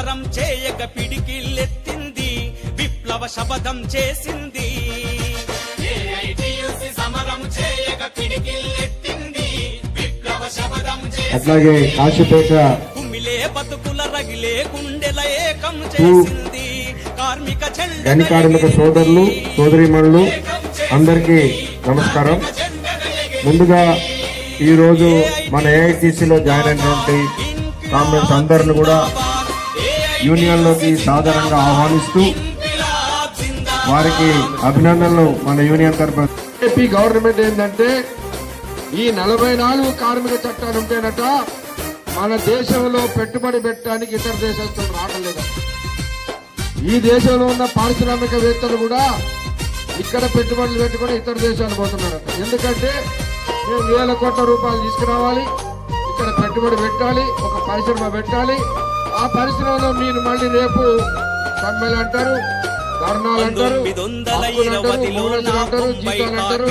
సమరం చేయక పిడికిల్లెత్తింది. విప్లవ శపథం చేసింది అట్లాగే కాశీపేట కుమిలే బతుకుల రగిలే కుండెల ఏకం చేసింది. కార్మిక గణికారులకు సోదరులు సోదరిమణులు అందరికీ నమస్కారం. ముందుగా ఈరోజు మన ఏఐటీసీలో జాయిన్ అయినటువంటి కామ్రేడ్స్ అందరిని కూడా యూనియన్లోకి సాధారణంగా ఆహ్వానిస్తూ వారికి అభినందనలు మన యూనియన్ తరఫున ఏపీ గవర్నమెంట్ ఏంటంటే ఈ నలభై నాలుగు కార్మిక చట్టాలు ఉంటేనట మన దేశంలో పెట్టుబడి పెట్టడానికి ఇతర దేశాలతో రావట్లేదు ఈ దేశంలో ఉన్న పారిశ్రామికవేత్తలు కూడా ఇక్కడ పెట్టుబడులు పెట్టుకుని ఇతర దేశాలు పోతున్నారట. ఎందుకంటే మేము వేల కోట్ల రూపాయలు తీసుకురావాలి ఇక్కడ పెట్టుబడి పెట్టాలి ఒక పరిశ్రమ పెట్టాలి ఆ పరిశ్రమలో మీరు మళ్ళీ రేపు సమ్మెలు అంటారు ధర్నాలు హక్కులు బోనస్లు జీతాలు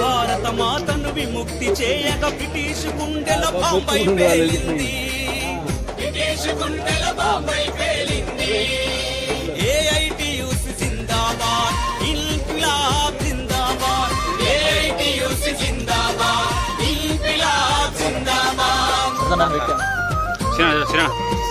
భారత మాతను విముక్తి చేయక బ్రిటిష్ గుండెల బాంబై బ్రిటిష్ గుండెల బాంబై জানা হইতাম 行了行了。